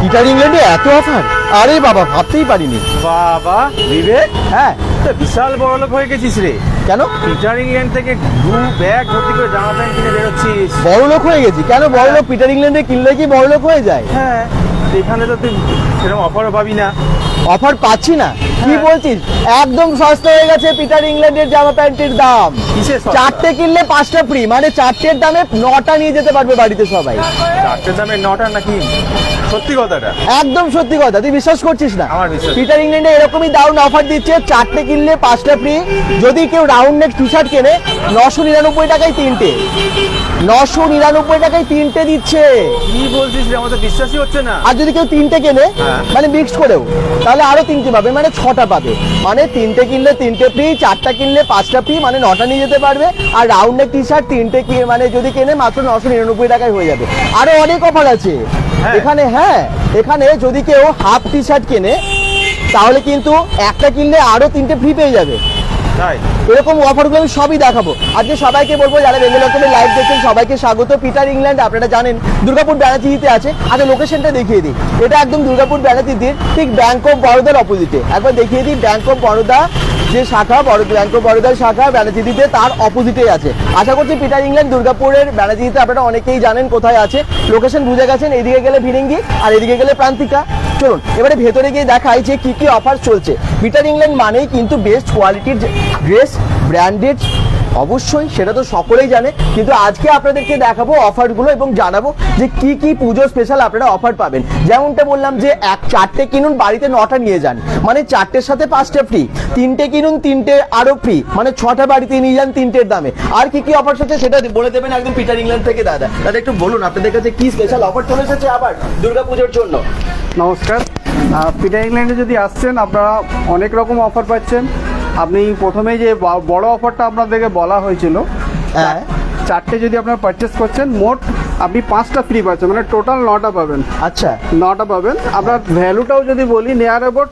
Peter ইংল্যান্ডে এত offer আরে বাবা ভাবতেই পারিনি। বাবা বিবেক? হ্যাঁ। তো বিশাল বড় লোক হয়ে গেছিস রে। কেন? পিটার ইংল্যান্ড থেকে দু ব্যাগ ভর্তি করে জামা প্যান্ট কিনে বেরোচ্ছিস। বড় লোক হয়ে গেছি। কেন বড় লোক পিটার ইংল্যান্ডে কিনলে কি বড় লোক হয়ে যায়? হ্যাঁ এখানে তো তুই সেরকম অফারও পাবি না। অফার পাচ্ছি না। কি হ্যাঁ। বলছিস? একদম সস্তা হয়ে গেছে পিটার ইংল্যান্ডের জামা প্যান্টের দাম। চারটে কিনলে পাঁচটা ফ্রি মানে চারটের দামে নটা নিয়ে যেতে পারবে বাড়িতে সবাই। চারটের দামে নটা নাকি? সত্যি কথাটা? একদম সত্যি কথা তুই বিশ্বাস করছিস না? পিটার ইংল্যান্ডে এরকমই দারুণ অফার দিচ্ছে চারটে কিনলে পাঁচটা ফ্রি যদি কেউ রাউন্ড নেক টি শার্ট কেনে নশো নিরানব্বই টাকায় তিনটে। নশো নিরানব্বই টাকায় তিনটে দিচ্ছে। কি বলছিস রে আমার তো বিশ্বাসই হচ্ছে না। আর যদি কেউ তিনটে কেনে হ্যাঁ। মানে মিক্সড করেও তাহলে আরও তিনটে পাবে মানে ছটা পাবে। মানে তিনটে কিনলে তিনটে ফ্রি চারটা কিনলে পাঁচটা ফ্রি মানে নটা নিয়ে যেতে পারবে। আর রাউন্ড নেক টি শার্ট তিনটে মানে যদি কেনে মাত্র নশো নিরানব্বই টাকায় হয়ে যাবে। আরও অনেক অফার আছে। হ্যাঁ। এখানে হ্যাঁ এখানে যদি কেউ হাফ টি শার্ট কেনে তাহলে কিন্তু একটা কিনলে আরও তিনটে ফ্রি পেয়ে যাবে। এরকম অফারগুলো আমি সবই দেখাবো। আজকে সবাইকে বলব, যারা রেগুলার লাইভ দেখছেন, সবাইকে স্বাগত। পিটার ইংল্যান্ড আপনারা জানেন, দুর্গাপুর ব্যানাচিতে আছে। আচ্ছা লোকেশনটা দেখিয়ে দিই। এটা একদম দুর্গাপুর ব্যানাচিতে ঠিক ব্যাংক অফ বরোদার অপোজিটে একবার দেখিয়ে দিই ব্যাংক অফ বরোদা যে শাখা, বড় ব্যাংক অফ বরোদার শাখা ব্যানাচিতে তার অপোজিটে আছে। আশা করছি পিটার ইংল্যান্ড দুর্গাপুরের ব্যানাচিতে আপনারা অনেকেই জানেন কোথায় আছে। লোকেশন বুঝে গেছেন, এদিকে গেলে ভিড়িঙ্গি আর এদিকে গেলে প্রান্তিকা। চলুন, এবারে ভেতরে গিয়ে দেখাই যে কি কি অফার চলছে। পিটার ইংল্যান্ড মানেই কিন্তু বেস্ট কোয়ালিটির ড্রেস, ব্র্যান্ডেড, অবশ্যই সেটা তো সকলেই জানে। কিন্তু আজকে আপনাদেরকে দেখাবো অফারগুলো এবং জানাব যে কি কি পুজো স্পেশাল আপনারা অফার পাবেন। যেমনটা বললাম যে এক, চারটে কিনুন, বাড়িতে নটা নিয়ে যান। মানে চারটের সাথে পাঁচটা ফ্রি তিনটে কিনুন, তিনটে আরও ফ্রি মানে ছটা বাড়িতে নিয়ে যান তিনটের দামে। আর কি কি অফার আছে সেটা বলে দেবেন একদম পিটার ইংল্যান্ড থেকে, দাদা। দাদা, একটু বলুন, আপনাদের কাছে কি স্পেশাল অফার চলে এসেছে আবার দুর্গাপুজোর জন্য? নমস্কার। পিটার ইংল্যান্ডে যদি আসছেন, আপনারা অনেক রকম অফার পাচ্ছেন। আপনি প্রথমে যে বড় অফারটা আপনাদেরকে বলা হয়েছিল হ্যাঁ। চারটে যদি আপনারা পারচেস করছেন মোট আপনি পাঁচটা ফ্রি পাচ্ছেন মানে টোটাল নটা পাবেন। আচ্ছা। নটা পাবেন। আপনার ভ্যালুটাও যদি বলি নেয়ার অ্যাবাউট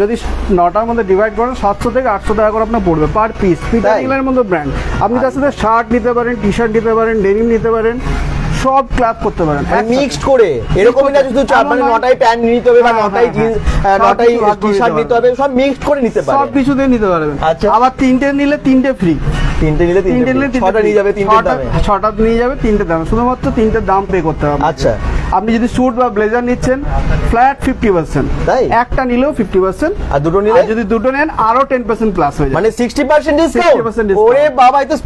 যদি নটার মধ্যে ডিভাইড করেন সাতশো থেকে আটশো টাকা করে আপনার পড়বে পার পিস পিটার ইংল্যান্ডের মধ্যে ব্র্যান্ড আপনি তার সাথে শার্ট নিতে পারেন টি শার্ট নিতে পারেন ডেনিম নিতে পারেন। সব ক্লাব করতে পারেন। মিক্সড করে এরকমই না শুধু চার মানে নটাই প্যান্ট নিতে হবে বা নটাই জিন্স। নটাই টি শার্ট নিতে হবে সব মিক্সড করে নিতে সব কিছু দিয়ে নিতে পারবেন আচ্ছা। আবার তিনটে নিলে তিনটে ফ্রি তিনটে নিলে তিনটে নিলে। ছটা নিয়ে যাবে তিনটে দামে ছটা নিয়ে যাবে তিনটে দামে শুধুমাত্র তিনটে দাম পে করতে হবে আচ্ছা। আপনি যদি স্যুট বা ব্লেজার নিচ্ছেন ফ্ল্যাট ফিফটি পার্সেন্ট তাই? একটা নিলেও ফিফটি পার্সেন্ট আর দুটো নিলে? যদি দুটো নেন আরও টেন পার্সেন্ট প্লাস হয়ে যায়। মানে সিক্সটি পার্সেন্ট ডিসকাউন্ট 60% discount। ওরে বাবা এই তো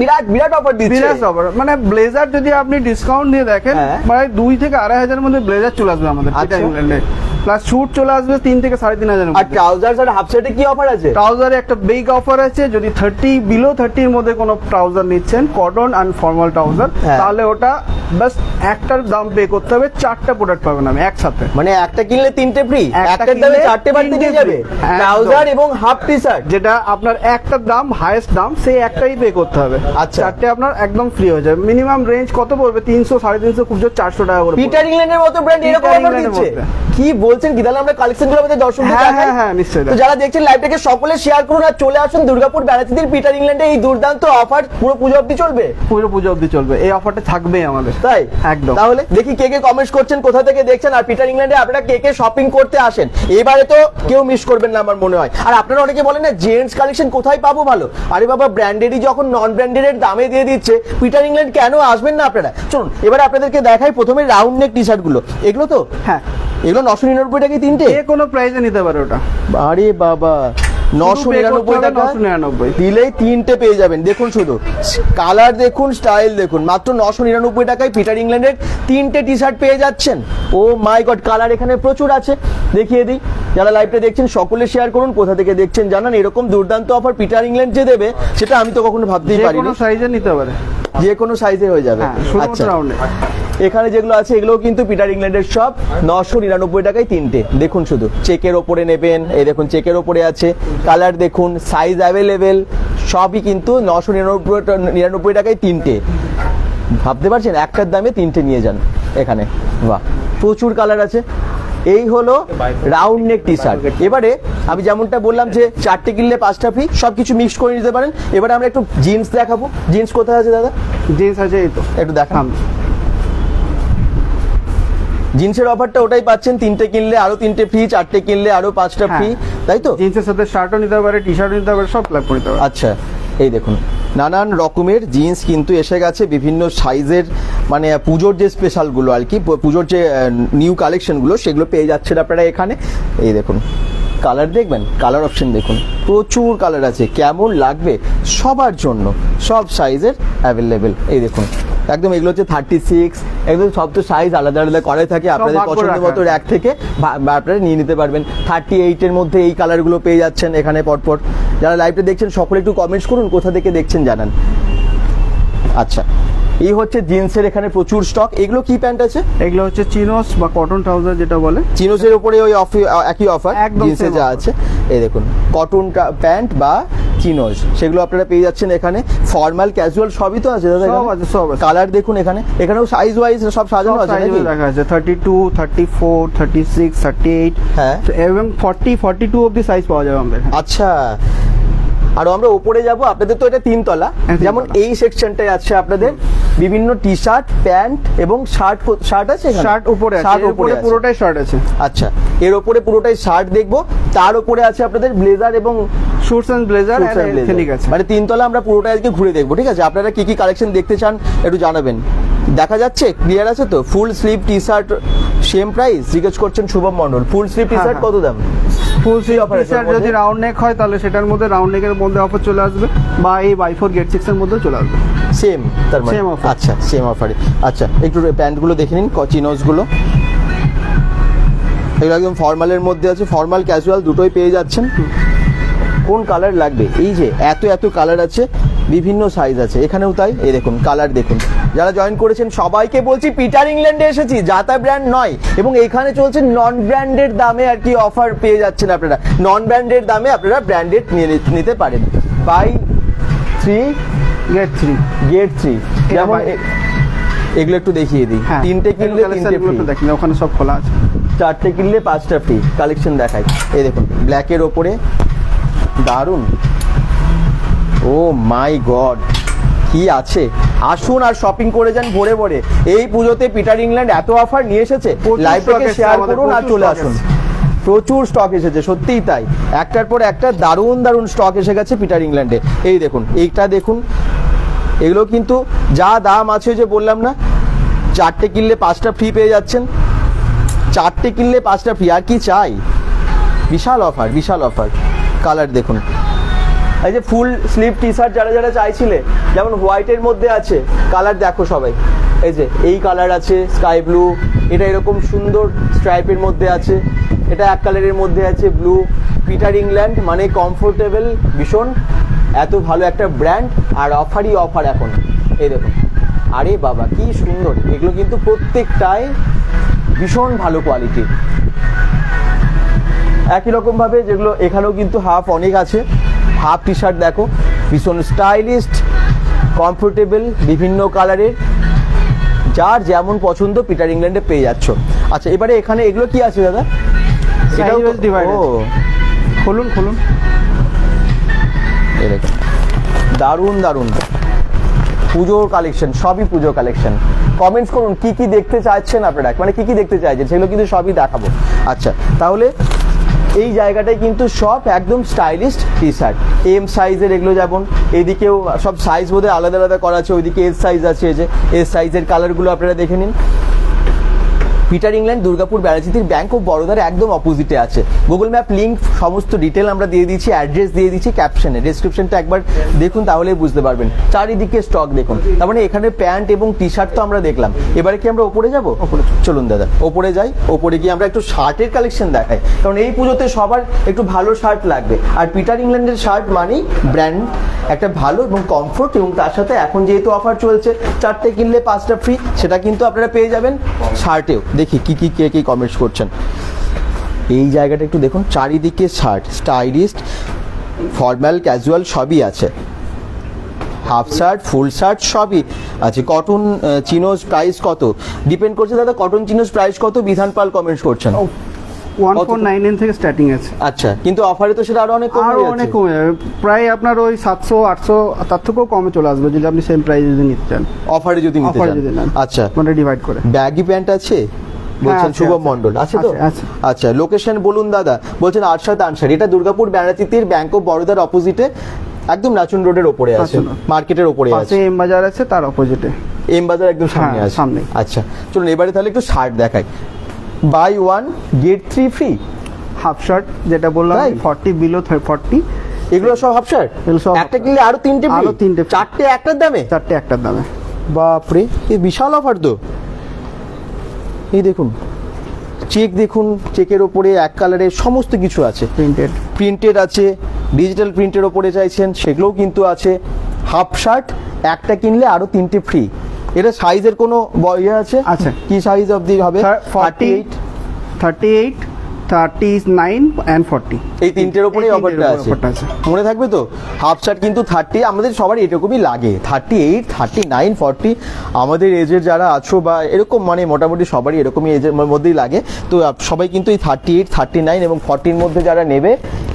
বিরাট বিরাট অফার দিচ্ছে। বিরাট অফার মানে ব্লেজার যদি আপনি ডিসকাউন্ট দিয়ে দেখেন হ্যাঁ। মানে দুই থেকে আড়াই হাজার মধ্যে ব্লেজার চলে আসবে আমাদের আচ্ছা। ইংল্যান্ডে প্লাস স্যুট চলে আসবে তিন থেকে সাড়ে তিন হাজারের আর মধ্যে। ট্রাউজার্স আর হাফ সেটে কি অফার আছে? ট্রাউজারে একটা বিগ অফার আছে যদি থার্টি বিলো থার্টির মধ্যে কোনো ট্রাউজার নিচ্ছেন কটন অ্যান্ড ফর্মাল ট্রাউজার। তাহলে ওটা বাস একটার দাম পে করতে হবে চারটা প্রোডাক্ট পাবেন আমি একসাথে। মানে একটা কিনলে তিনটে ফ্রি একটা দামে চারটে বাড়িতে যাবে? ট্রাউজার এবং হাফ টি শার্ট যেটা আপনার একটার দাম হাইয়েস্ট দাম সেই একটাই পে করতে হবে। আচ্ছা। চারটে আপনার একদম ফ্রি হয়ে যাবে। মিনিমাম রেঞ্জ কত পড়বে? তিনশো সাড়ে তিনশো খুব জোর চারশো টাকা করে। পিটার ইংল্যান্ডের মতো ব্র্যান্ড এরকম অফার দিচ্ছে। কি বলছেন কি তাহলে আমরা কালেকশনগুলো আমাদের দর্শকদের হ্যাঁ, হ্যাঁ, হ্যাঁ, নিশ্চয়ই তো যারা দেখছেন লাইভটাকে সকলে শেয়ার করুন আর চলে আসুন দুর্গাপুর বেড়াচিদির পিটার ইংল্যান্ডে এই দুর্দান্ত অফার পুরো পুজো অবধি চলবে? পুরো পুজো অবধি চলবে। এই অফারটা থাকবেই আমাদের। তাই? একদম। তাহলে দেখি কে কে কমেন্টস করছেন কোথা থেকে দেখছেন। আর পিটার ইংল্যান্ডে আপনারা কে কে শপিং করতে আসেন? এবারে তো কেউ মিস করবেন না আমার মনে হয়। আর আপনারা অনেকে বলেন না জেন্টস কালেকশন কোথায় পাবো ভালো আরে বাবা ব্র্যান্ডেডই যখন নন ব্র্যান্ডেড দামে দিয়ে দিচ্ছে পিটার ইংল্যান্ড কেন আসবেন না আপনারা? চলুন এবারে আপনাদেরকে দেখাই প্রথমে রাউন্ড নেক টি শার্টগুলো। এগুলো তো? হ্যাঁ। এগুলো নশো নিরানব্বই টাকায় তিনটে? যে কোনো প্রাইসে নিতে পারে ওটা। আরে বাবা নশো নিরানব্বই টাকা? 999 দিলেই তিনটে পেয়ে যাবেন। দেখুন শুধু কালার দেখুন স্টাইল দেখুন। মাত্র নশো নিরানব্বই টাকায় পিটার ইংল্যান্ডের তিনটে টি শার্ট পেয়ে যাচ্ছেন। ও মাই গড কালার এখানে প্রচুর আছে। দেখিয়ে দিই যারা লাইভটা দেখছেন সকলে শেয়ার করুন কোথা থেকে দেখছেন জানান। এরকম দুর্দান্ত অফার পিটার ইংল্যান্ড যে দেবে সেটা আমি তো কখনো ভাবতেই যে পারিনি। সাইজে নিতে পারে। যে কোনো সাইজে হয়ে যাবে। হ্যাঁ আচ্ছা। এখানে যেগুলো আছে এগুলোও কিন্তু পিটার ইংল্যান্ডের সব নশো নিরানব্বই টাকায় তিনটে। দেখুন শুধু চেকের ওপরে নেবেন এই দেখুন চেকের ওপরে আছে। কালার দেখুন সাইজ অ্যাভেলেবেল সবই কিন্তু নশো নিরানব্বই নিরানব্বই টাকায় তিনটে। ভাবতে পারছেন? একটার দামে তিনটে নিয়ে যান এখানে। বাহ প্রচুর কালার আছে। এই হলো রাউন্ড নেক টি শার্ট এবারে আমি যেমনটা বললাম যে চারটে কিনলে পাঁচটা ফ্রি সব কিছু মিক্স করে নিতে পারেন। এবারে আমরা একটু জিন্স দেখাবো। জিন্স কোথায় আছে দাদা? জিন্স আছে এই তো। একটু দেখান। জিন্সের অফারটা ওটাই পাচ্ছেন তিনটে কিনলে আরও তিনটে ফ্রি চারটে কিনলে আরও পাঁচটা হ্যাঁ। ফ্রি তাই তো? জিন্সের সাথে শার্টও নিতে পারে টি শার্টও নিতে পারে সব ক্লাব করে নিতে পারে। আচ্ছা এই দেখুন নানান রকমের জিন্স কিন্তু এসে গেছে বিভিন্ন সাইজের মানে পুজোর যে স্পেশালগুলো আর কি পুজোর যে নিউ কালেকশনগুলো সেগুলো পেয়ে যাচ্ছেন আপনারা এখানে। এই দেখুন কালার দেখবেন? কালার অপশন দেখুন প্রচুর কালার আছে কেমন লাগবে? সবার জন্য সব সাইজের অ্যাভেলেবেল এই দেখুন একদম এগুলো হচ্ছে থার্টি সিক্স একদম সব তো সাইজ আলাদা আলাদা করাই থাকে। আপনাদের পছন্দ মতো এক র্যাক থেকে আপনারা নিয়ে নিতে পারবেন। থার্টি এইটের মধ্যে এই কালারগুলো পেয়ে যাচ্ছেন এখানে পরপর। যারা লাইভটা দেখছেন সকলে একটু কমেন্টস করুন কোথা থেকে দেখছেন জানান। আচ্ছা। এই হচ্ছে জিন্সের এখানে প্রচুর স্টক এগুলো কি প্যান্ট আছে? এগুলো হচ্ছে চিনোস বা কটন ট্রাউজার যেটা বলে। চিনোসের উপরে ওই অফ- একই অফার জিন্সে যা আছে। এই দেখুন কটন প্যান্ট বা চিনোস সেগুলো আপনারা পেয়ে যাচ্ছেন এখানে। ফর্মাল ক্যাজুয়াল সবই তো আছে দাদা সব আছে, সব কালার দেখুন এখানে। এখানেও সাইজ ওয়াইজ সব সাজানো আছে নাকি? দেখা আছে। Thirty two thirty four thirty six thirty eight হ্যাঁ। এবং ফর্টি ফর্টি টু অব্দি সাইজ পাওয়া যাবে আমাদের। আচ্ছা। আর আমরা উপরে যাব আপনাদের তো এটা তিনতলা। হ্যাঁ। যেমন এই সেকশনটায় আছে আপনাদের বিভিন্ন টি শার্ট প্যান্ট এবং শার্ট শার্ট আছে শার্ট উপরে আছে শার্ট উপরে পুরোটাই শার্ট আছে। আচ্ছা এর উপরে পুরোটাই শার্ট দেখব তার উপরে আছে আপনাদের ব্লেজার এবং শুটস এন্ড ব্লেজার মানে তিনতলা আমরা পুরোটা আজকে ঘুরে দেখব ঠিক আছে? আপনারা কি কি কালেকশন দেখতে চান একটু জানাবেন। দেখা যাচ্ছে ক্লিয়ার আছে তো? Full sleeve T shirt same price জিজ্ঞেস করছেন Shubham Mondal full sleeve T হ্যাঁ, শার্ট হ্যাঁ। কত দাম ফুল স্লিভ আছে শার্ট যদি রাউন্ড নেক হয় তাহলে সেটার মধ্যে রাউন্ড নেকের মধ্যে অফার চলে আসবে বা এই বাই ফোর গেট সিক্স এর মধ্যেও চলে আসবে। সেম তার মানে? আচ্ছা সেম অফারে আচ্ছা একটু প্যান্টগুলো দেখে নিন চিনোসগুলো এগুলো একদম ফর্মালের মধ্যে আছে ফর্মাল ক্যাজুয়াল দুটোই পেয়ে যাচ্ছেন। কোন কালার লাগবে? এই যে এত এত কালার আছে বিভিন্ন সাইজ আছে। এখানেও তাই এই দেখুন কালার দেখুন। যারা জয়েন করেছেন সবাইকে বলছি পিটার ইংল্যান্ডে এসেছি যাতা ব্র্যান্ড নয় এবং এখানে চলছে নন ব্র্যান্ডেড দামে আর কি অফার পেয়ে যাচ্ছেন আপনারা। নন ব্র্যান্ডেড দামে আপনারা ব্র্যান্ডেড নিয়ে নিতে পারেন। Buy three get three get three যেমন এগুলো একটু দেখিয়ে দিই। হ্যাঁ। তিনটে কিনলে তিনটে দেখি ওখানে সব খোলা আছে। চারটে কিনলে পাঁচটা ফ্রি কালেকশন দেখাই। এই দেখুন ব্ল্যাকের ওপরে দারুণ ও মাই গড কি আছে? আসুন আর শপিং করে যান ভরে ভরে। এই পুজোতে পিটার ইংল্যান্ড এত অফার নিয়ে এসেছে। প্রচুর লাইভ থেকে শেয়ার করুন আর চলে আসুন। প্রচুর স্টক এসেছে সত্যিই তাই। একটার পর একটা দারুণ দারুণ স্টক এসে গেছে পিটার ইংল্যান্ডে এই দেখুন এইটা দেখুন। এগুলো কিন্তু যা দাম আছে যে বললাম না চারটে কিনলে পাঁচটা ফ্রি পেয়ে যাচ্ছেন। চারটে কিনলে পাঁচটা ফ্রি আর কি চাই? বিশাল অফার বিশাল অফার কালার দেখুন। এই যে ফুল স্লিভ টি শার্ট যারা যারা চাইছিলে, যেমন হোয়াইটের মধ্যে আছে কালার দেখো সবাই। এই যে, এই কালার আছে স্কাই ব্লু এটা এরকম সুন্দর স্ট্রাইপের মধ্যে আছে। এটা এক কালারের মধ্যে আছে ব্লু পিটার ইংল্যান্ড মানে কমফোর্টেবল ভীষণ। এত ভালো একটা ব্র্যান্ড আর অফারই অফার এখন। এই দেখুন আরে বাবা, কি সুন্দর। এগুলো কিন্তু প্রত্যেকটাই ভীষণ ভালো কোয়ালিটির একই রকমভাবে যেগুলো এখানেও কিন্তু হাফ অনেক আছে। হাফ টি শার্ট দেখো ভীষণ স্টাইলিস্ট কমফোর্টেবল বিভিন্ন কালারের যার যেমন পছন্দ পিটার ইংল্যান্ডে পেয়ে যাচ্ছ। আচ্ছা এবারে এখানে এগুলো কি আছে দাদা? এটাও. ও। খুলুন খুলুন। দারুণ দারুণ। পুজোর কালেকশন সবই পুজো কালেকশন কমেন্টস করুন কি কি দেখতে চাইছেন আপনারা? মানে কি কি দেখতে চাইছেন? সেগুলো কিন্তু সবই দেখাবো। আচ্ছা তাহলে এই জায়গাটায় কিন্তু সব একদম স্টাইলিশ টি শার্ট এম সাইজের এগুলো যেমন, এদিকেও সব সাইজ বোধহয় আলাদা আলাদা করা আছে, ওইদিকে এস সাইজ আছে যে এস সাইজের কালারগুলো আপনারা দেখে নিন। পিটার ইংল্যান্ড দুর্গাপুর ব্যারাচিতির ব্যাংক অফ বরোদার একদম অপোজিটে আছে। গুগল ম্যাপ লিঙ্ক সমস্ত ডিটেল আমরা দিয়ে দিচ্ছি অ্যাড্রেস দিয়ে দিচ্ছি ক্যাপশনে ডেসক্রিপশনটা একবার দেখুন তাহলেই বুঝতে পারবেন। চারিদিকে স্টক দেখুন। তার মানে এখানে প্যান্ট এবং টি শার্ট তো আমরা দেখলাম। এবারে কি আমরা ওপরে যাব? চলুন দাদা ওপরে যাই। ওপরে গিয়ে আমরা একটু শার্টের কালেকশন দেখাই। কারণ এই পুজোতে সবার একটু ভালো শার্ট লাগবে। আর পিটার ইংল্যান্ডের শার্ট মানেই ব্র্যান্ড একটা ভালো এবং কমফোর্ট এবং তার সাথে এখন যেহেতু অফার চলছে চারটে কিনলে পাঁচটা ফ্রি সেটা কিন্তু আপনারা পেয়ে যাবেন শার্টেও দেখি কি কি কে কি কমেন্টস করছেন। এই জায়গাটা একটু দেখুন চারিদিকে শার্ট স্টাইলিস্ট ফর্মাল ক্যাজুয়াল সবই আছে। হাফ শার্ট ফুল শার্ট সবই আছে। কটন চিনোজ প্রাইস কত? ডিপেন্ড করছে দাদা কটন চিনোজ প্রাইস কত? বিধান পাল কমেন্টস করছেন। ওয়ান কত? ফোর নাইন থেকে স্টার্টিং আছে। আচ্ছা কিন্তু অফারে তো সেটা আরও অনেক কম আরও অনেক কমে যাবে। প্রায় আপনার ওই সাতশো আটশো তার থেকেও কমে চলে আসবে যদি আপনি সেম প্রাইস যদি নিতে চান। অফারে যদি নিতে চান। আচ্ছা। মানে ডিভাইড করে। ব্যাগি প্যান্ট আছে? বলছেন আছে, শুভম মন্ডল আছে তো? আছে। আচ্ছা। লোকেশন বলুন দাদা। বলছেন আরশাদ আনসার। এটা দুর্গাপুর ব্যানাচিতির ব্যাংক অফ বরোদার অপোজিটে একদম নাচুন রোডের ওপরে আছে। মার্কেটের ওপরে আছে। এম বাজার আছে তার অপোজিটে এম বাজার একদম সামনে হ্যাঁ, আছে। সামনে। আচ্ছা চলুন এবারে তাহলে একটু শার্ট দেখাই। Buy one get three free half shirt যেটা বললাম? ফর্টি বিলো ফর্টি এগুলো সব হাফ শার্ট এগুলো সব একটা কিনলে আরও তিনটে? আরও তিনটে চারটে একটার দামে? চারটে একটার দামে। বাপরে এ বিশাল অফার তো। এই দেখুন চেক দেখুন চেকের ওপরে এক কালারের সমস্ত কিছু আছে। প্রিন্টেড প্রিন্টেড আছে ডিজিটাল প্রিন্টের ওপরে চাইছেন সেগুলোও কিন্তু আছে। হাফ শার্ট একটা কিনলে আরও তিনটে ফ্রি এটা সাইজের কোনো বয় ইয়ে আছে? আচ্ছা কি সাইজ অবধি হবে? Forty thirty eight thirty nine and forty এই তিনটের আছে। অফারটা আছে। মনে থাকবে তো? হাফ শার্ট কিন্তু থার্টি আমাদের সবার এরকমই লাগে। Thirty eight thirty nine forty আমাদের এজের যারা আছো বা এরকম মানে মোটামুটি সবারই এরকমই এজের মধ্যেই লাগে। তো সবাই কিন্তু এই থার্টি এইট থার্টি নাইন এবং ফর্টির মধ্যে যারা নেবে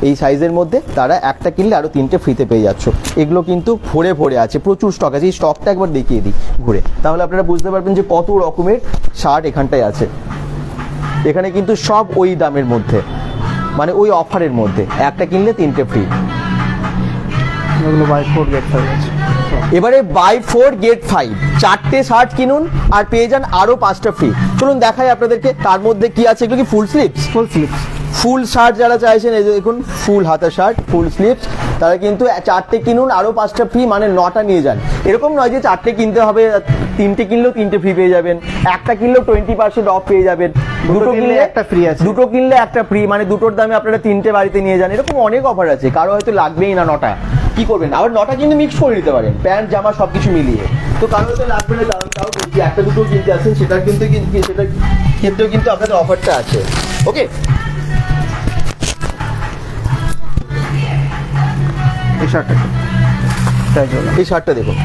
এই সাইজের মধ্যে তারা একটা কিনলে আরও তিনটে ফ্রিতে পেয়ে যাচ্ছ। এগুলো কিন্তু ভরে ভরে আছে প্রচুর স্টক আছে। এই স্টকটা একবার দেখিয়ে দিই ঘুরে। তাহলে আপনারা বুঝতে পারবেন যে কত রকমের শার্ট এখানটায় আছে। এখানে কিন্তু সব ওই দামের মধ্যে। মানে ওই অফারের মধ্যে। একটা কিনলে তিনটে ফ্রি এবারে বাই ফোর গেট ফাইভ চারটে শার্ট কিনুন আর পেয়ে যান আরও পাঁচটা ফ্রি চলুন দেখাই আপনাদেরকে তার মধ্যে কি আছে। এগুলো কি full sleeves full sleeves full shirt যারা চাইছেন এই দেখুন ফুল হাতা শার্ট ফুল স্লিভস তারা কিন্তু চারটে কিনুন আরও পাঁচটা ফ্রি মানে নটা নিয়ে যান। এরকম নয় যে চারটে কিনতে হবে তিনটে কিনলেও তিনটে ফ্রি পেয়ে যাবেন। একটা কিনলেও টোয়েন্টি পার্সেন্ট অফ পেয়ে যাবেন। দুটো কিনলে একটা free আছে। দুটো কিনলে একটা ফ্রি মানে দুটোর দামে আপনারা তিনটে বাড়িতে নিয়ে যান। এরকম অনেক অফার আছে কারও হয়তো লাগবেই না নটা। কি করবেন? আবার নটা কিন্তু মিক্স করে নিতে পারেন। প্যান্ট জামা সবকিছু মিলিয়ে। তো কারও হয়তো লাগবে না তাও তাও বলছি একটা দুটো কিনতে আছেন সেটার কিন্তু সেটার ক্ষেত্রেও কিন্তু আপনাদের অফারটা আছে। ওকে এই শার্টটা। এই শার্টটা দেখুন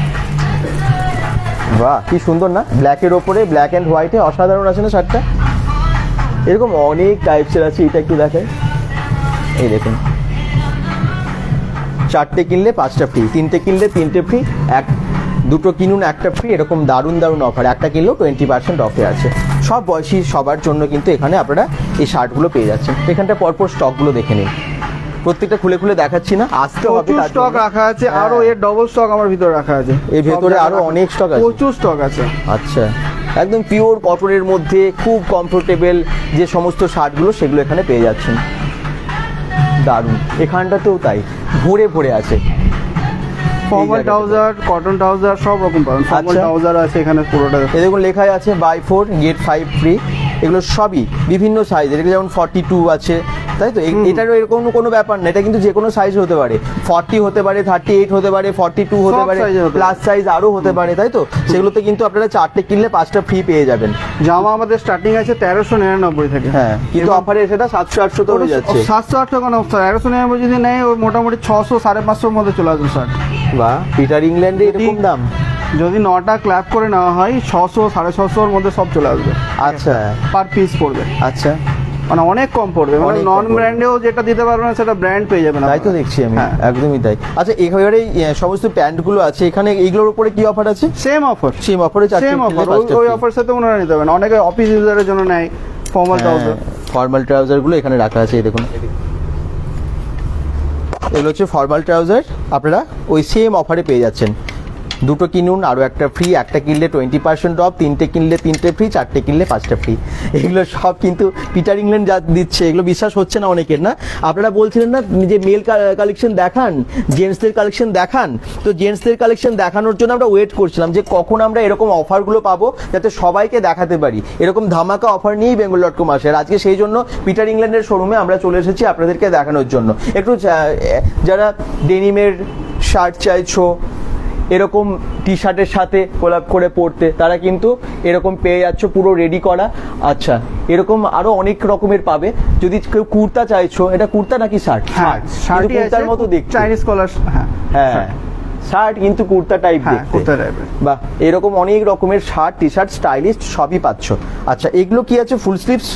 বাহ কি সুন্দর না? ব্ল্যাকের ওপরে ব্ল্যাক অ্যান্ড হোয়াইটে অসাধারণ আছে না শার্টটা? এরকম অনেক টাইপসের আছে এটা একটু দেখাই। এই দেখুন। চারটে কিনলে পাঁচটা ফ্রি তিনটে কিনলে তিনটে ফ্রি এক দুটো কিনুন একটা ফ্রি এরকম দারুণ দারুণ অফার একটা কিনলেও টোয়েন্টি পার্সেন্ট অফে আছে। সব বয়সী সবার জন্য কিন্তু এখানে আপনারা এই শার্টগুলো পেয়ে যাচ্ছেন। এখানটা পরপর স্টকগুলো দেখে নিন। প্রত্যেকটা খুলে খুলে দেখাচ্ছি না। আসতে হবে প্রচুর স্টক রাখা আছে হ্যাঁ। আরও এর ডবল স্টক আমার ভিতরে রাখা আছে। এর ভেতরে আরও অনেক স্টক আছে? প্রচুর স্টক আছে। আচ্ছা। একদম পিওর কটনের মধ্যে খুব কমফোর্টেবল যে সমস্ত শার্টগুলো সেগুলো এখানে পেয়ে যাচ্ছেন। দারুণ। এখানটাতেও তাই। ভরে ভরে আছে। ফর্মাল। ট্রাউজার কটন ট্রাউজার সব রকম পাবেন। ফর্মাল আচ্ছা। ট্রাউজার আছে এখানে পুরোটা। এ দেখুন লেখাই আছে buy four get five free এগুলো সবই বিভিন্ন সাইজের এগুলো যেমন ফর্টি টু আছে তাই তো? এটারও এরকম কোনো ব্যাপার না এটা কিন্তু যে কোনো সাইজ হতে পারে ফর্টি হতে পারে থার্টি এইট হতে পারে ফর্টি টু হতে পারে প্লাস সাইজ আরও হতে পারে তাই তো? সেগুলোতে কিন্তু আপনারা চারটে কিনলে পাঁচটা ফ্রি পেয়ে যাবেন। জামা আমাদের স্টার্টিং আছে তেরোশো নিরানব্বই থেকে। হ্যাঁ কিন্তু অফারে সেটা সাতশো আটশো তো যাচ্ছে। সাতশো আটশো কোনো তেরোশো নিরানব্বই যদি নেয় মোটামুটি ছশো সাড়ে পাঁচশোর মধ্যে চলে আসবে শার্ট বাহ পিটার ইংল্যান্ডে এরকম দাম। যদি নটা ক্ল্যাপ করে নেওয়া হয় ছশো সাড়ে ছশোর মধ্যে সব চলে আসবে। আচ্ছা। পার পিস পড়বে। আচ্ছা। মানে অনেক কম পড়বে। মানে নন ব্র্যান্ডেও যেটা দিতে পারবে না সেটা ব্র্যান্ড পেয়ে যাবেন তাই তো দেখছি আমি। হ্যাঁ। একদমই তাই। আচ্ছা এবারে সমস্ত প্যান্টগুলো আছে। এখানে এইগুলোর উপরে কি অফার আছে? সেম অফার সেম অফারে সেম অফার ওই অফার সাথে ওনারা নিতে পারেন। অনেকে অফিস ইউজারের জন্য নেয় ফর্মাল ট্রাউজার ফর্মাল ট্রাউজারগুলো এখানে রাখা আছে দেখুন। এগুলো হচ্ছে ফর্মাল ট্রাউজার আপনারা ওই সেম অফারে পেয়ে যাচ্ছেন। দুটো কিনুন আরও একটা ফ্রি একটা কিনলে টোয়েন্টি পার্সেন্ট অফ তিনটে কিনলে তিনটে ফ্রি চারটে কিনলে পাঁচটা ফ্রি এগুলো সব কিন্তু পিটার ইংল্যান্ড যা দিচ্ছে, এগুলো বিশ্বাস হচ্ছে না অনেকের, না? আপনারা বলছিলেন না, যে মেল কালেকশন দেখান জেন্টসদের কালেকশন দেখান? তো জেন্টসদের কালেকশন দেখানোর জন্য আমরা ওয়েট করছিলাম যে কখন আমরা এরকম অফারগুলো পাবো, যাতে সবাইকে দেখাতে পারি। এরকম ধামাকা অফার নিয়েই বেঙ্গল ডট কম আসে আজকে সেই জন্য পিটার ইংল্যান্ডের শোরুমে আমরা চলে এসেছি আপনাদেরকে দেখানোর জন্য। একটু যারা ডেনিমের শার্ট চাইছো এরকম টি শার্টের সাথে কোলাপ করে পরতে তারা কিন্তু এরকম পেয়ে যাচ্ছ পুরো রেডি করা। আচ্ছা এরকম আরও অনেক রকমের পাবে। যদি কেউ কুর্তা চাইছো এটা কুর্তা নাকি শার্ট হ্যাঁ শার্টই কুর্তার মতো দেখতে। চাইনিজ কলার হ্যাঁ। হ্যাঁ। শার্ট কিন্তু কুর্তা টাইপ হ্যাঁ কুর্তা টাইপের বাহ এরকম অনেক রকমের শার্ট টি শার্ট স্টাইলিশ সবই পাচ্ছ। আচ্ছা এগুলো কি আছে ফুল স্লিভস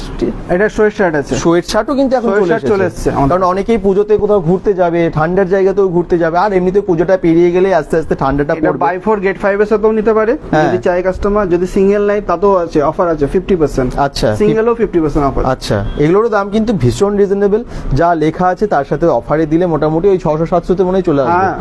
এটা শার্ট আছে। শার্টও কিন্তু এখন চলে এসেছে। কারণ অনেকেই পুজোতে কোথাও ঘুরতে যাবে ঠান্ডার জায়গাতেও ঘুরতে যাবে আর এমনিতে পুজোটা পেরিয়ে গেলে আস্তে আস্তে ঠান্ডাটা পড়বে। বাই ফোর গেট ফাইভ এর সাথেও নিতে পারে। হ্যাঁ। যদি চাই কাস্টমার যদি সিঙ্গেল নাই তাতেও আছে অফার আছে ফিফটি পার্সেন্ট আচ্ছা সিঙ্গেলও ফিফটি পার্সেন্ট অফার আচ্ছা এগুলোরও দাম কিন্তু ভীষণ রিজনেবল যা লেখা আছে তার সাথে অফারে দিলে মোটামুটি ওই ছশো সাতশোতে মনে হয় চলে আসবে। হ্যাঁ,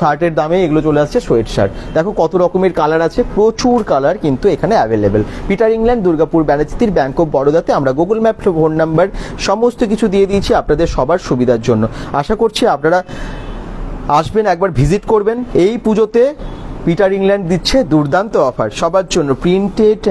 700, এগুলো। 800 র মধ্যে ওই শার্টের দামে এগুলো চলে আসছে সোয়েট শার্ট দেখো কত রকমের কালার আছে প্রচুর কালার কিন্তু এখানে অ্যাভেলেবেল পিটার ইংল্যান্ড দুর্গাপুর ব্যানাচিতির ব্যাংক অফ বরোদাতে আমরা গুগল ম্যাপ ফোন নাম্বার সমস্ত কিছু দিয়ে দিয়েছি আপনাদের সবার সুবিধার জন্য। আশা করছি আপনারা আসবেন একবার ভিজিট করবেন। এই পুজোতে পিটার ইংল্যান্ড দিচ্ছে দুর্দান্ত অফার সবার জন্য প্রিন্টেড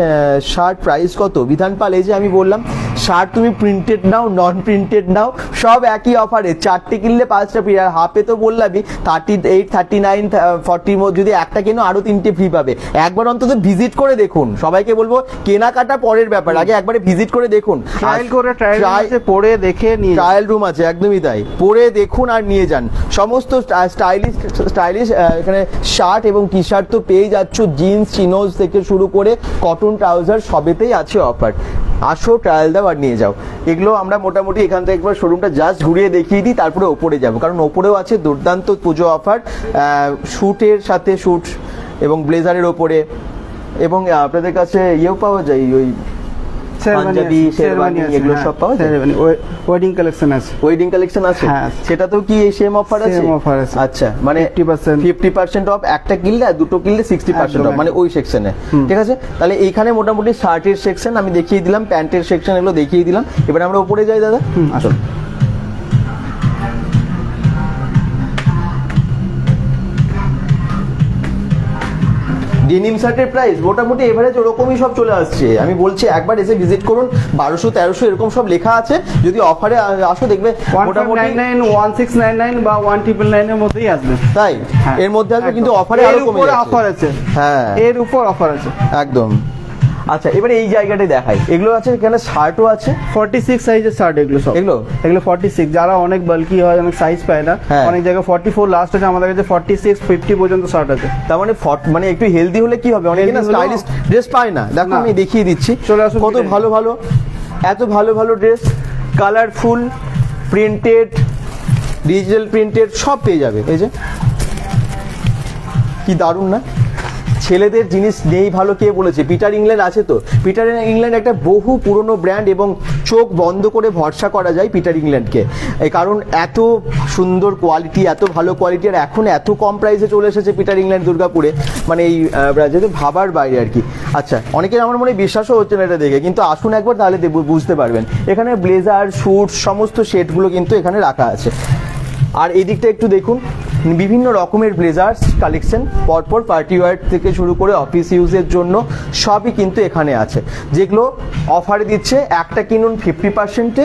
শার্ট প্রাইস কত? বিধান পাল এই যে আমি বললাম শার্ট তুমি প্রিন্টেড নাও নন প্রিন্টেড নাও সব একই অফারে চারটে কিনলে পাঁচটা ফ্রি আর হাফে তো বললামই থার্টি এইট থার্টি নাইন ফর্টির মধ্যে যদি একটা কেনো আরও তিনটে ফ্রি পাবে। একবার অন্তত ভিজিট করে দেখুন। সবাইকে বলব কেনাকাটা পরের ব্যাপার। আগে একবারে ভিজিট করে দেখুন। ট্রায়াল করে ট্রায়াল পরে দেখে নিয়ে। ট্রায়াল রুম আছে একদমই তাই। পরে দেখুন আর নিয়ে যান। সমস্ত স্টাইলিশ স্টাইলিশ এখানে শার্ট এবং টি শার্ট তো পেয়ে যাচ্ছ। জিন্স চিনোজ থেকে শুরু করে কটন ট্রাউজার সবেতেই আছে অফার আসো ট্রায়াল দাও আর নিয়ে যাও। এগুলো আমরা মোটামুটি এখান থেকে একবার শোরুমটা জাস্ট ঘুরিয়ে দেখিয়ে দিই, তারপরে ওপরে যাব। কারণ ওপরেও আছে দুর্দান্ত পুজো অফার শ্যুটের সাথে শ্যুট এবং ব্লেজারের ওপরে। এবং আপনাদের কাছে ইয়েও পাওয়া যায়, ওই পাঞ্জাবি, শেরওয়ানি এগুলো হ্যাঁ, সব পাওয়া যায়? ওয়েডিং কালেকশন আছে। ওয়েডিং কালেকশন আছে? হ্যাঁ। সেটাতেও কি সেম অফার আছে? সেম অফার আছে। আচ্ছা মানে 50% ফিফটি পার্সেন্ট অফ একটা কিনলে আর দুটো কিনলে সিক্সটি পার্সেন্ট অফ মানে ওই সেকশনে ঠিক আছে? তাহলে এইখানে মোটামুটি শার্টের সেকশন আমি দেখিয়ে দিলাম প্যান্টের সেকশন এগুলো দেখিয়ে দিলাম। এবার আমরা উপরে যাই দাদা। আসুন। ডেনিম শার্টের প্রাইস মোটামুটি এভারেজ ওরকমই সব চলে আসছে। আমি বলছি একবার এসে ভিজিট করুন বারোশো তেরোশো এরকম সব লেখা আছে। যদি অফারে আসো দেখবে মোটামুটি nine one six nine nine বা ওয়ান ট্রিপল নাইনের মধ্যেই আসবে। তাই? হ্যাঁ, এর মধ্যে আসবে কিন্তু অফারে আরও কমে যাচ্ছে। অফার আছে। হ্যাঁ। এর উপর অফার আছে। একদম। আচ্ছা এবারে এই জায়গাটা দেখাই। এগুলো আছে এখানে শার্টও আছে। ফর্টি সিক্স সাইজের শার্ট এগুলো সব। এগুলো? এগুলো ফর্টি সিক্স যারা অনেক বাল্কি হয় অনেক সাইজ পায় না হ্যাঁ। অনেক জায়গায় ফর্টি ফোর লাস্ট আছে আমাদের কাছে ফর্টি সিক্স ফিফটি পর্যন্ত শার্ট আছে। তার মানে মানে একটু হেলদি হলে কি হবে? অনেক না স্টাইলিশ ড্রেস পায় না। দেখো আমি দেখিয়ে দিচ্ছি। চলে আসুন কত ভালো ভালো এত ভালো ভালো dress colourful printed digital printed সব পেয়ে যাবে। এই যে কি দারুণ না? ছেলেদের জিনিস নেই ভালো কে বলেছে? পিটার ইংল্যান্ড আছে তো? পিটার ইংল্যান্ড একটা বহু পুরনো ব্র্যান্ড এবং চোখ বন্ধ করে ভরসা করা যায় পিটার ইংল্যান্ডকে কারণ এত সুন্দর কোয়ালিটি এত ভালো কোয়ালিটি আর এখন এত কম প্রাইসে চলে এসেছে পিটার ইংল্যান্ড দুর্গাপুরে। মানে এই যেহেতু ভাবার বাইরে আর কি। আচ্ছা অনেকের আমার মনে বিশ্বাসও হচ্ছে না এটা দেখে, কিন্তু আসুন একবার তাহলে বুঝতে পারবেন। এখানে ব্লেজার স্যুট সমস্ত সেটগুলো কিন্তু এখানে রাখা আছে। আর এই দিকটা একটু দেখুন। বিভিন্ন রকমের ব্লেজার্স কালেকশন পরপর পার্টি ওয়ার থেকে শুরু করে অফিস ইউজের জন্য সবই কিন্তু এখানে আছে। যেগুলো অফারে দিচ্ছে, একটা কিনুন ফিফটি পার্সেন্টে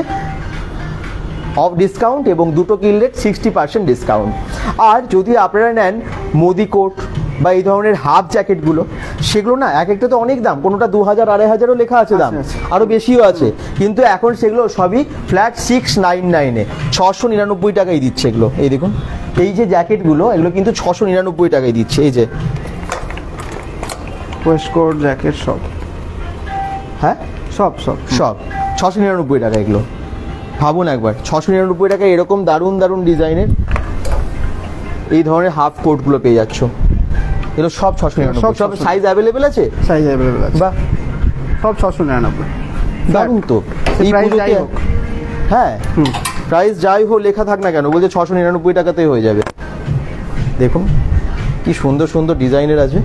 অফ ডিসকাউন্ট এবং দুটো কিনলে সিক্সটি পার্সেন্ট ডিসকাউন্ট আর যদি আপনারা নেন মোদি কোট বা এই ধরনের হাফ জ্যাকেটগুলো সেগুলো না এক একটা তো অনেক দাম কোনোটা দু হাজার আড়াই হাজারও লেখা আছে দাম। আরও বেশিও আছে। কিন্তু এখন সেগুলো সবই ফ্ল্যাট সিক্স নাইন নাইনে ছশো নিরানব্বই টাকাই দিচ্ছে এগুলো। এই দেখুন এই যে জ্যাকেটগুলো এগুলো কিন্তু ছশো নিরানব্বই টাকায় দিচ্ছে এই যে। ওয়েস্ট কোট জ্যাকেট সব হ্যাঁ? সব সব সব ছশো নিরানব্বই টাকা এগুলো। ভাবুন একবার ছশো নিরানব্বই টাকা এরকম দারুণ দারুণ ডিজাইনের এই ধরনের হাফ কোটগুলো পেয়ে যাচ্ছ। এগুলো সব ছশো সব সব সাইজ অ্যাভেলেবেল আছে? সাইজ অ্যাভেলেবেল আছে। বাহ। সব ছশো নিরানব্বই। দারুণ তো। এই পুজোতে যাই হোক। হ্যাঁ। হুম। প্রাইস যাই হোক লেখা থাক না কেন বলছে ছশো নিরানব্বই টাকাতেই হয়ে যাবে। দেখুন কি সুন্দর সুন্দর ডিজাইনের আছে।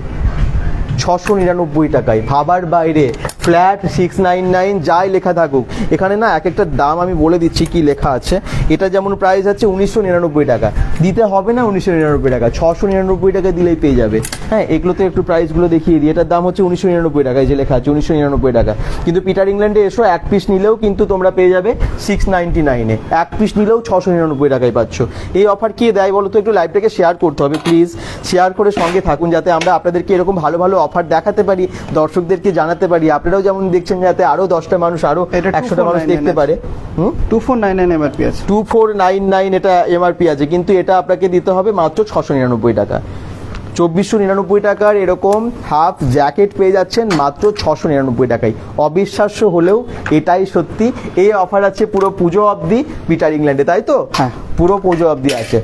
ছশো নিরানব্বই টাকায় ভাবার বাইরে। ফ্ল্যাট সিক্স নাইন নাইন, যাই লেখা থাকুক। এখানে না এক একটা দাম আমি বলে দিচ্ছি কি লেখা আছে। এটা যেমন প্রাইস আছে উনিশশো নিরানব্বই টাকা। দিতে হবে না উনিশশো নিরানব্বই টাকা। ছশো নিরানব্বই টাকা দিলেই পেয়ে যাবে। হ্যাঁ এগুলোতে একটু প্রাইসগুলো দেখিয়ে দিই। এটার দাম হচ্ছে উনিশশো নিরানব্বই টাকা যে লেখা আছে উনিশশো নিরানব্বই টাকা। কিন্তু পিটার ইংল্যান্ডে এসো, এক পিস নিলেও কিন্তু তোমরা পেয়ে যাবে সিক্স নাইনটি নাইনে এক পিস নিলেও ছশো নিরানব্বই টাকায় পাচ্ছ। এই অফার কে দেয় বলো তো? একটু লাইভটাকে শেয়ার করতে হবে প্লিজ শেয়ার করে সঙ্গে থাকুন যাতে আমরা আপনাদেরকে এরকম ভালো ভালো অফার দেখাতে পারি, দর্শকদেরকে জানাতে পারি আপনারা আপনারাও যেমন দেখছেন যাতে আরও দশটা মানুষ আরও একশোটা মানুষ দেখতে পারে। Two four nine nine MRP আছে। টু ফোর নাইন নাইন এটা এমআরপি আছে কিন্তু এটা আপনাকে দিতে হবে মাত্র ছশো নিরানব্বই টাকা। চব্বিশশো নিরানব্বই টাকার এরকম হাফ জ্যাকেট পেয়ে যাচ্ছেন মাত্র ছশো নিরানব্বই টাকায়। অবিশ্বাস্য হলেও এটাই সত্যি। এই অফার আছে পুরো পুজো অবধি পিটার ইংল্যান্ডে তাই তো? হ্যাঁ। পুরো পুজো অবধি আছে।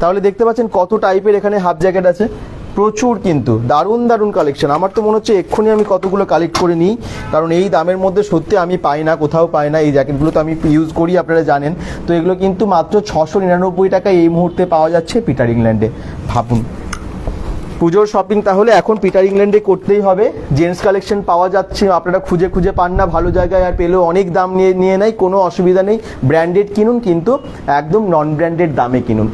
তাহলে দেখতে পাচ্ছেন কত টাইপের এখানে হাফ জ্যাকেট আছে। প্রচুর কিন্তু, দারুণ দারুণ কালেকশন আমার তো মনে হচ্ছে এক্ষুনি আমি কতগুলো কালেক্ট করে নিই, কারণ এই দামের মধ্যে সত্যি আমি পাই না, কোথাও পাই না, এই জ্যাকেটগুলো তো আমি ইউজ করি, আপনারা জানেন। তো এগুলো কিন্তু মাত্র ছশো নিরানব্বই টাকায় এই মুহূর্তে পাওয়া যাচ্ছে পিটার ইংল্যান্ডে ভাবুন। পুজোর শপিং তাহলে এখন পিটার ইংল্যান্ডে করতেই হবে। জেন্টস কালেকশন পাওয়া যাচ্ছে, আপনারা খুঁজে খুঁজে পান না, ভালো জায়গায় আর পেলেও অনেক দাম নিয়ে নিয়ে নেয়, কোনো অসুবিধা নেই। ব্র্যান্ডেড কিনুন কিন্তু, একদম নন ব্র্যান্ডেড দামে কিনুন।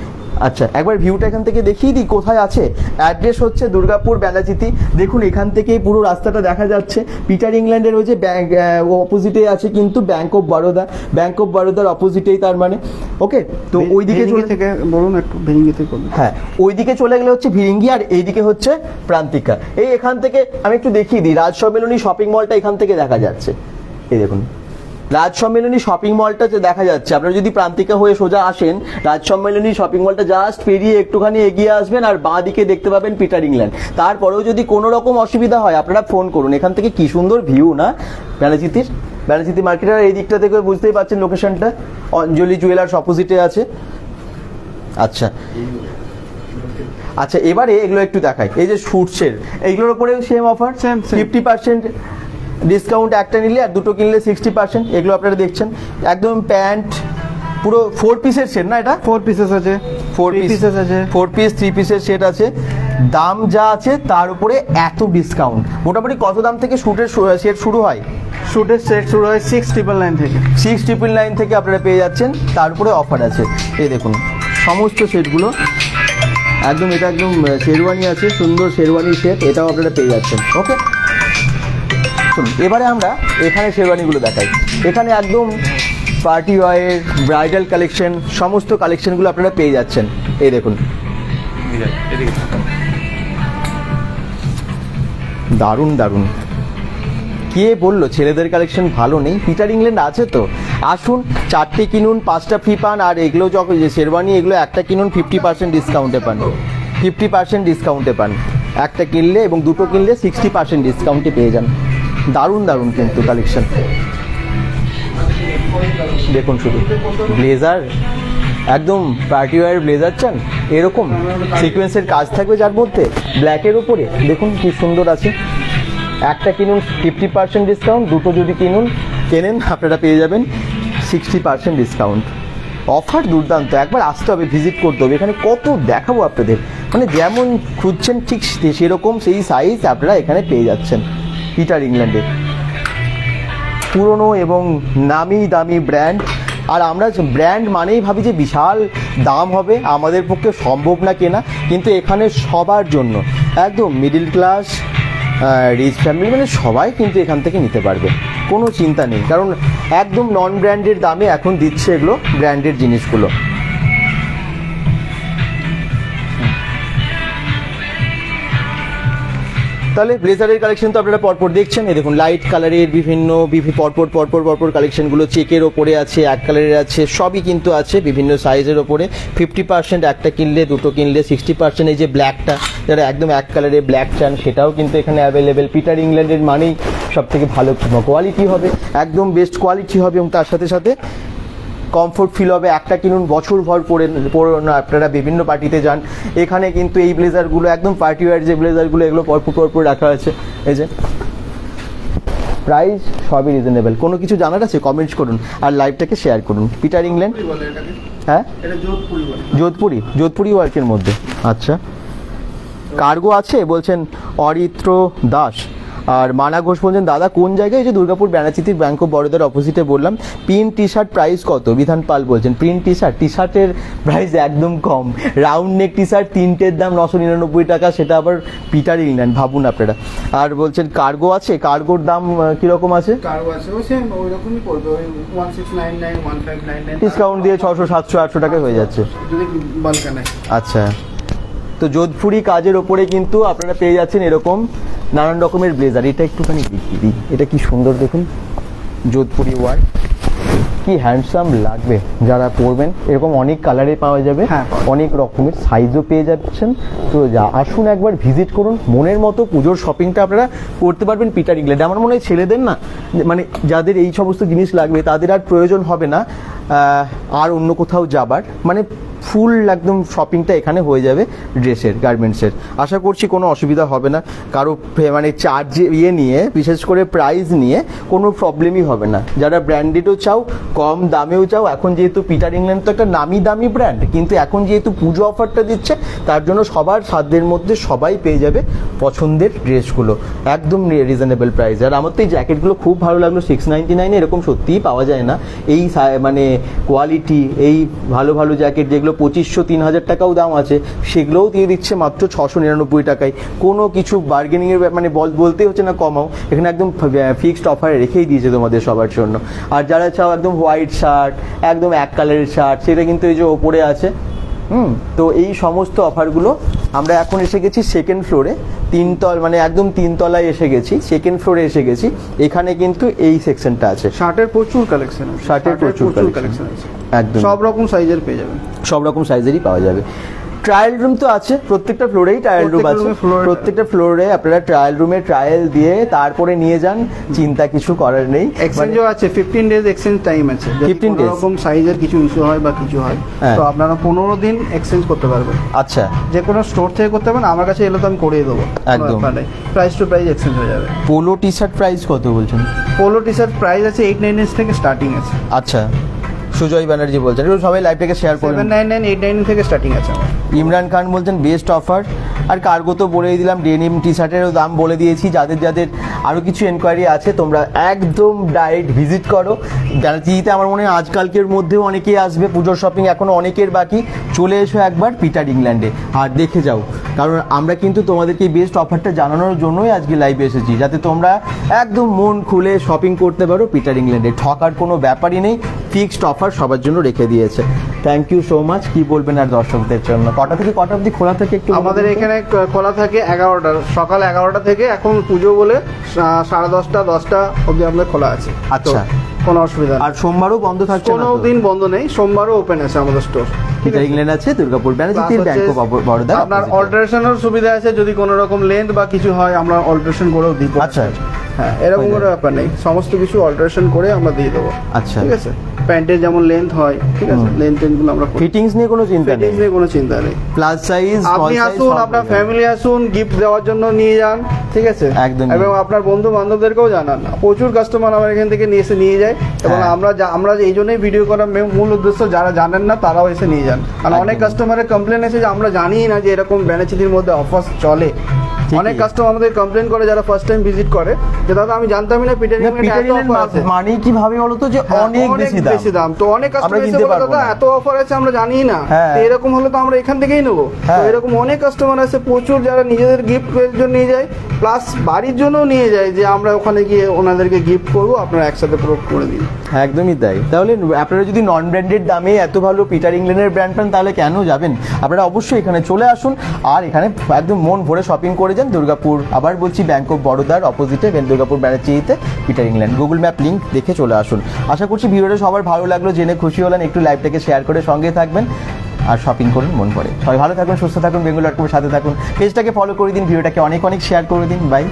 আচ্ছা একবার ভিউটা এখান থেকে দেখিয়ে দিই কোথায় আছে। অ্যাড্রেস হচ্ছে দুর্গাপুর বেলাচিতি দেখুন এখান থেকেই পুরো রাস্তাটা দেখা যাচ্ছে। পিটার ইংল্যান্ডের ওই যে ব্যাঙ্ক অপোজিটে আছে কিন্তু bank of Baroda bank of বরোদার অপোজিটেই তার মানে। ওকে তো ওই দিকে চলে থেকে বলুন একটু ভেঙ্গি থেকে করবেন হ্যাঁ ওইদিকে চলে গেলে হচ্ছে ভিরিঙ্গি আর এইদিকে হচ্ছে প্রান্তিকা এই এখান থেকে আমি একটু দেখিয়ে দিই রাজ সম্মেলনী শপিং মলটা এখান থেকে দেখা যাচ্ছে। এই দেখুন। রাজ সম্মেলনী শপিং মলটা যে দেখা যাচ্ছে আপনারা যদি প্রান্তিকা হয়ে সোজা আসেন রাজ সম্মেলনী শপিং মলটা জাস্ট পেরিয়ে একটুখানি এগিয়ে আসবেন আর বাঁ দিকে দেখতে পাবেন পিটার ইংল্যান্ড তারপরেও যদি কোনো রকম অসুবিধা হয় আপনারা ফোন করুন। এখান থেকে কি সুন্দর ভিউ না? বেলাচিতির বেলাচিতি মার্কেটের এই দিকটা থেকে বুঝতেই পারছেন লোকেশনটা অঞ্জলি জুয়েলার্স অপোজিটে আছে। আচ্ছা। আচ্ছা এবারে এগুলো একটু দেখাই। এই যে শুটসের এইগুলোর উপরেও same offer same. Fifty percent discount একটা নিলে আর দুটো কিনলে সিক্সটি পার্সেন্ট এগুলো আপনারা দেখছেন। একদম প্যান্ট পুরো ফোর পিসের সেট না এটা? ফোর পিসেস আছে। ফোর পিসেস আছে। ফোর পিস থ্রি পিসের সেট আছে। দাম যা আছে তার উপরে এত ডিসকাউন্ট মোটামুটি কত দাম থেকে শুটের সেট শুরু হয়? শুটের সেট শুরু হয় সিক্স ট্রিপল নাইন থেকে। সিক্স ট্রিপল নাইন থেকে আপনারা পেয়ে যাচ্ছেন। তার উপরে অফার আছে। এই দেখুন সমস্ত সেটগুলো একদম এটা একদম শেরওয়ানি আছে সুন্দর শেরওয়ানি সেট এটাও আপনারা পেয়ে যাচ্ছেন। ওকে শুনুন এবারে আমরা এখানে শেরওয়ানিগুলো দেখাই। এখানে একদম পার্টি ওয়ার ব্রাইডাল কালেকশন সমস্ত কালেকশনগুলো আপনারা পেয়ে যাচ্ছেন। এই দেখুন। দারুণ দারুণ। কে বলল ছেলেদের কালেকশন ভালো নেই? পিটার ইংল্যান্ড আছে তো। আসুন, চারটে কিনুন, পাঁচটা ফ্রি পান, আর এগুলো যখন শেরওয়ানি, এগুলো একটা কিনুন ফিফটি পার্সেন্ট ডিসকাউন্টে পান। ফিফটি পার্সেন্ট ডিসকাউন্টে পান। একটা কিনলে এবং দুটো কিনলে সিক্সটি পার্সেন্ট ডিসকাউন্টে পেয়ে যান। দারুণ দারুণ কিন্তু কালেকশন দেখুন শুধু। ব্লেজার একদম পার্টি ওয়ার ব্লেজার চান? এরকম সিকোয়েন্সের কাজ থাকবে যার মধ্যে ব্ল্যাকের উপরে। দেখুন কি সুন্দর আছে। একটা কিনুন ফিফটি পার্সেন্ট ডিসকাউন্ট দুটো যদি কিনুন, কেনেন, আপনারা পেয়ে যাবেন সিক্সটি পার্সেন্ট ডিসকাউন্ট অফার দুর্দান্ত, একবার আসতে হবে ভিজিট করতে হবে। এখানে কত দেখাবো আপনাদের? মানে যেমন খুঁজছেন ঠিক সেরকম সেই সাইজ আপনারা এখানে পেয়ে যাচ্ছেন। পিটার ইংল্যান্ডে পুরনো এবং নামি দামি ব্র্যান্ড আর আমরা ব্র্যান্ড মানেই ভাবি যে বিশাল দাম হবে, আমাদের পক্ষে সম্ভব না কেনা, কিন্তু এখানে সবার জন্য। একদম মিডিল ক্লাস রিচ ফ্যামিলি মানে সবাই কিন্তু এখান থেকে নিতে পারবে। কোনো চিন্তা নেই, কারণ একদম নন ব্র্যান্ডের দামে এখন দিচ্ছে এগুলো ব্র্যান্ডের জিনিসগুলো। তাহলে ব্লেজারের কালেকশন তো আপনারা পরপর দেখছেন। এই দেখুন লাইট কালারের বিভিন্ন পরপর পরপর পরপর কালেকশনগুলো চেকের ওপরে আছে, এক কালারের আছে, সবই কিন্তু আছে বিভিন্ন সাইজের ওপরে। ফিফটি পার্সেন্ট একটা কিনলে, দুটো কিনলে সিক্সটি পার্সেন্ট এই যে ব্ল্যাকটা যারা একদম এক কালারের ব্ল্যাক চান, সেটাও কিন্তু এখানে অ্যাভেলেবেল পিটার ইংল্যান্ডের মানেই সব থেকে ভালো কোয়ালিটি হবে, একদম বেস্ট কোয়ালিটি হবে এবং তার সাথে সাথে কমফোর্ট ফিল হবে একটা কিনুন বছর ভর পরে পরে আপনারা বিভিন্ন পার্টিতে যান। এখানে কিন্তু এই ব্লেজারগুলো একদম পার্টি ওয়ার যে ব্লেজারগুলো এগুলো পরপর পরপর রাখা আছে। এই যে প্রাইস সবই রিজনেবল কোনো কিছু জানার আছে? কমেন্টস করুন আর লাইভটাকে শেয়ার করুন। পিটার ইংল্যান্ড হ্যাঁ? যোধপুরি যোধপুরি ওয়ার্কের মধ্যে। আচ্ছা। কার্গো আছে? বলছেন অরিত্র দাস। আর মানা ঘোষ বলছেন দাদা কোন জায়গায়? এই যে দুর্গাপুর ব্যানাচিতির ব্যাংক অফ বরোদার অপোজিটে বললাম প্রিন্ট টি শার্ট প্রাইস কত? বিধান পাল বলছেন প্রিন্ট টি শার্ট টি শার্টের প্রাইস একদম কম। রাউন্ড নেক টি শার্ট তিনটের দাম নশো নিরানব্বই টাকা সেটা আবার পিটার ইংল্যান্ড ভাবুন আপনারা। আর বলছেন কার্গো আছে? কার্গোর দাম কীরকম আছে? কারও আছে ওই রকমই পড়বে ওই one six nine nine one five nine nine discount দিয়ে ছশো সাতশো আটশো টাকায় হয়ে যাচ্ছে। যদি আচ্ছা। তো যোধপুরি কাজের ওপরে কিন্তু আপনারা পেয়ে যাচ্ছেন এরকম নানান রকমের ব্লেজার। এটা একটুখানি দেখিয়ে দিই। এটা কি সুন্দর দেখুন। যোধপুরি ওয়ার কি হ্যান্ডসাম লাগবে যারা পরবেন। এরকম অনেক কালারে পাওয়া যাবে। হ্যাঁ, অনেক রকমের সাইজও পেয়ে যাচ্ছেন। তো যা আসুন একবার ভিজিট করুন। মনের মতো পুজোর শপিংটা আপনারা করতে পারবেন পিটার ইংল্যান্ড আমার মনে হয় ছেলেদের না মানে যাদের এই সমস্ত জিনিস লাগবে তাদের আর প্রয়োজন হবে না। আর অন্য কোথাও যাবার। মানে ফুল একদম শপিংটা এখানে হয়ে যাবে ড্রেসের গার্মেন্টসের আশা করছি কোনো অসুবিধা হবে না। কারও মানে চার্জ ইয়ে নিয়ে, বিশেষ করে প্রাইস নিয়ে কোনো প্রবলেমই হবে না। যারা ব্র্যান্ডেডও চাও, কম দামেও চাও, এখন যেহেতু পিটার ইংল্যান্ড তো একটা নামি দামি ব্র্যান্ড কিন্তু এখন যেহেতু পুজো অফারটা দিচ্ছে, তার জন্য সবার সাধ্যের মধ্যে সবাই পেয়ে যাবে পছন্দের ড্রেসগুলো। একদম রিজনেবল প্রাইস আর আমার তো এই জ্যাকেটগুলো খুব ভালো লাগল সিক্স নাইনটি নাইনে এরকম সত্যিই পাওয়া যায় না। এই মানে কোয়ালিটি এই ভালো ভালো জ্যাকেট যেগুলো পঁচিশশো তিন হাজার টাকাও দাম আছে, সেগুলোও দিয়ে দিচ্ছে মাত্র ছশো নিরানব্বই টাকায়। কোনো কিছু বার্গেনিংয়ের মানে বল বলতে হচ্ছে না কমাও, এখানে একদম ফিক্সড অফারে রেখেই দিয়েছে তোমাদের সবার জন্য। আর যারা চাও একদম হোয়াইট শার্ট একদম এক কালারের শার্ট সেটা কিন্তু এই যে ওপরে আছে হুম। তো এই সমস্ত অফারগুলো আমরা এখন এসে গেছি সেকেন্ড ফ্লোরে তিনতল মানে একদম তিনতলায় এসে গেছি। সেকেন্ড ফ্লোরে এসে গেছি। এখানে কিন্তু এই সেকশনটা আছে। শার্টের প্রচুর কালেকশন শার্টের প্রচুর কালেকশন আছে। একদম। সব রকম সাইজের পেয়ে যাবেন। সব রকম সাইজেরই পাওয়া যাবে। ট্রায়াল রুম তো আছে প্রত্যেকটা ফ্লোরেই ট্রায়াল রুম আছে। প্রত্যেকটা ফ্লোরে আপনারা ট্রায়াল রুমে ট্রায়াল দিয়ে তারপরে নিয়ে যান চিন্তা কিছু করার নেই। এক্সচেঞ্জও আছে ফিফটিন ডেজ এক্সচেঞ্জ টাইম আছে। যদি 15 কোনো days? রকম সাইজের কিছু ইস্যু হয় বা কিছু হয় হ্যাঁ। তো আপনারা পনেরো দিন এক্সচেঞ্জ করতে পারবেন। আচ্ছা। যে কোনো স্টোর থেকে করতে পারবেন আমার কাছে এলে তো আমি করিয়ে দেবো। একদম। প্রাইস টু প্রাইস এক্সচেঞ্জ হয়ে যাবে। পোলো টি শার্ট প্রাইস কত বলছেন? পোলো টি শার্ট প্রাইস আছে এইট নাইন থেকে স্টার্টিং আছে। আচ্ছা। সুজয় ব্যানার্জি বলছেন। এগুলো সবাই লাইভটাকে শেয়ার করবেন। Seven nine nine eight nine থেকে স্টার্টিং আছে ইমরান খান বলছেন বেস্ট অফার আর কার্গো তো বলেই দিলাম ডেনিম টি শার্টেরও দাম বলে দিয়েছি। যাদের যাদের আরও কিছু এনকোয়ারি আছে তোমরা একদম ডাইরেক্ট ভিজিট করো। গ্যালারিতে আমার মনে হয় আজকালকের মধ্যেও অনেকেই আসবে। পুজোর শপিং এখনও অনেকের বাকি। চলে এসো একবার পিটার ইংল্যান্ডে আর দেখে যাও। কারণ আমরা কিন্তু তোমাদেরকে বেস্ট অফারটা জানানোর জন্যই আজকে লাইভে এসেছি। যাতে তোমরা একদম মন খুলে শপিং করতে পারো পিটার ইংল্যান্ডে ঠকার কোনো ব্যাপারই নেই। ফিক্সড অফার সবার জন্য রেখে দিয়েছে। থ্যাংক ইউ সো মাচ কি বলবেন আর দর্শকদের জন্য? কটা থেকে কটা অবধি খোলা থাকে একটু আমাদের এখানে খোলা থাকে এগারোটা। সকাল এগারোটা থেকে এখন পুজো বলে সাড়ে দশটা দশটা অবধি আমাদের খোলা আছে। আচ্ছা। কোনো অসুবিধা আর সোমবারও বন্ধ থাকছে কোনো দিন বন্ধ নেই। সোমবারও ওপেন আছে আমাদের স্টোর ইংল্যান্ড আছে? দুর্গাপুর ব্যানার্জিতে Plus ব্যাংক আপনার অল্টারেশনের সুবিধা আছে যদি কোনো রকম লেন্থ বা কিছু হয় আমরা অল্টারেশন করেও দিই আচ্ছা। হ্যাঁ এরকম কোনো ব্যাপার নেই। সমস্ত কিছু অল্টারেশন করে আমরা দিয়ে দেবো। আচ্ছা। ঠিক আছে? প্যান্টের যেমন লেন্থ হয় ঠিক আছে? লেন্থ টেন্থগুলো আমরা ফিটিংস নিয়ে কোনো চিন্তা নেই। Fittings নিয়ে কোনো চিন্তা নেই। প্লাস সাইজ আপনি আসুন আপনার ফ্যামিলি আসুন গিফট দেওয়ার জন্য নিয়ে যান ঠিক আছে? একদমই। এবং আপনার বন্ধু বান্ধবদেরকেও জানান। প্রচুর কাস্টমার আমার এখান থেকে নিয়ে এসে নিয়ে যায়। এবং হ্যাঁ। আমরা আমরা এই জন্যই ভিডিও করার মূল উদ্দেশ্য যারা জানেন না তারাও এসে নিয়ে যান। কারণ অনেক কাস্টমারের কমপ্লেন এসে যে আমরা জানি না যে এরকম ব্যানাচিতির মধ্যে অফার চলে। অনেক কাস্টমার আমাদের কমপ্লেন করে যারা ফার্স্ট টাইম ভিজিট করে যে দাদা আমি জানতামই না পিটার ইংল্যান্ড মানেই কি ভাবে বলো তো যে হ্যাঁ, অনেক বেশি দাম বেশি দাম। তো অনেক কাস্টমার এসে বলে দাদা এত অফার আছে আমরা জানি না। হ্যাঁ। তো এরকম হলে তো আমরা এখান থেকেই নেব। তো হ্যাঁ। এরকম অনেক কাস্টমার আছে প্রচুর যারা নিজেদের গিফট জন্য নিয়ে যায় প্লাস বাড়ির জন্যও নিয়ে যায় যে আমরা ওখানে গিয়ে ওনাদেরকে গিফট করব আপনারা একসাথে পুরো করে দিন। একদমই তাই। তাহলে আপনারা যদি নন ব্র্যান্ডেড দামে এত ভালো পিটার ইংল্যান্ডের ব্র্যান্ড পান তাহলে কেন যাবেন? আপনারা অবশ্যই এখানে চলে আসুন আর এখানে একদম মন ভরে শপিং করে যান দুর্গাপুর, আবার বলছি ব্যাংক অফ বরোদার অপোজিটে Durgapur, ব্যানার্জিতে Peter England Google map link দেখে চলে আসুন। আশা করছি ভিডিওটা সবার ভালো লাগল, জেনে খুশি হলেন, একটু লাইভটাকে শেয়ার করে সঙ্গে থাকবেন আর শপিং করুন, মন করে সবাই ভালো থাকুন, সুস্থ থাকুন, বেঙ্গল ডট সাথে থাকুন। পেজটাকে ফলো করে দিন, ভিডিওটাকে অনেক অনেক শেয়ার করে দিন বাই